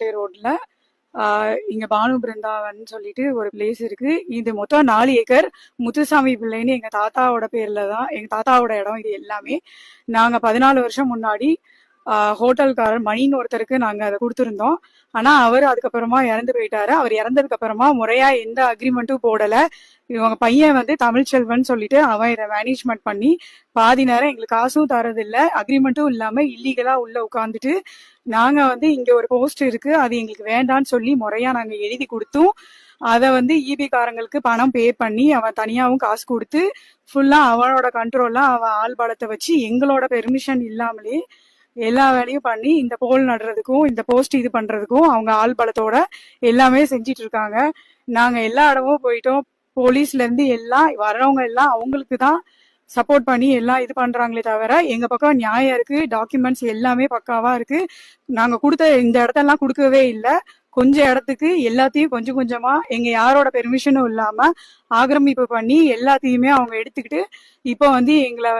ராணிப்பேட்டை ரோட்ல இங்க பானு பிருந்தாவன் சொல்லிட்டு ஒரு பிளேஸ் இருக்கு. இது மொத்தம் நாலு ஏக்கர். முத்துசாமி பிள்ளைன்னு எங்க தாத்தாவோட பேர்ல தான் எங்க தாத்தாவோட இடம் இது எல்லாமே. நாங்க பதினாலு வருஷம் முன்னாடி ஹோட்டல்காரர் மணின்னு ஒருத்தருக்கு நாங்க அதை கொடுத்துருந்தோம். ஆனா அவர் அதுக்கப்புறமா இறந்து போயிட்டாரு. அவர் இறந்ததுக்கு அப்புறமா முறையா எந்த அக்ரிமெண்ட்டும் போடல. இவங்க பையன் வந்து தமிழ்ச்செல்வன் சொல்லிட்டு அவன் இதை மேனேஜ்மெண்ட் பண்ணி பாதி நேரம் எங்களுக்கு காசும் தரதில்ல. அக்ரிமெண்ட்டும் இல்லாம இல்லீகலா உள்ள உட்காந்துட்டு நாங்க வந்து இங்க ஒரு போஸ்ட் இருக்கு அது எங்களுக்கு வேண்டாம்னு சொல்லி முறையா நாங்க எழுதி கொடுத்தும். அதை வந்து இபி காரங்களுக்கு பணம் பே பண்ணி அவன் தனியாவும் காசு கொடுத்து ஃபுல்லா அவனோட கண்ட்ரோல்ல அவன் ஆள் பலத்தை வச்சு எங்களோட பெர்மிஷன் இல்லாமலே எல்லா வேலையும் பண்ணி இந்த போல் நடுறதுக்கும் இந்த போஸ்ட் இது பண்றதுக்கும் அவங்க ஆள் பலத்தோட எல்லாமே செஞ்சிட்டு இருக்காங்க நாங்க எல்லா இடமும் போயிட்டோம். போலீஸ்ல இருந்து எல்லாம் வர்றவங்க எல்லாம் அவங்களுக்கு தான் சப்போர்ட் பண்ணி எல்லாம் இது பண்றாங்களே தவிர எங்க பக்கம் நியாயம் இருக்கு டாக்குமெண்ட்ஸ் எல்லாமே பக்காவா இருக்கு. நாங்க கொடுத்த இந்த இடத்தெல்லாம் கொடுக்கவே இல்லை. கொஞ்ச இடத்துக்கு எல்லாத்தையும் கொஞ்சம் கொஞ்சமா எங்க யாரோட பெர்மிஷனும் இல்லாம ஆக்கிரமிப்பு பண்ணி எல்லாத்தையுமே அவங்க எடுத்துக்கிட்டு இப்போ வந்து எங்களை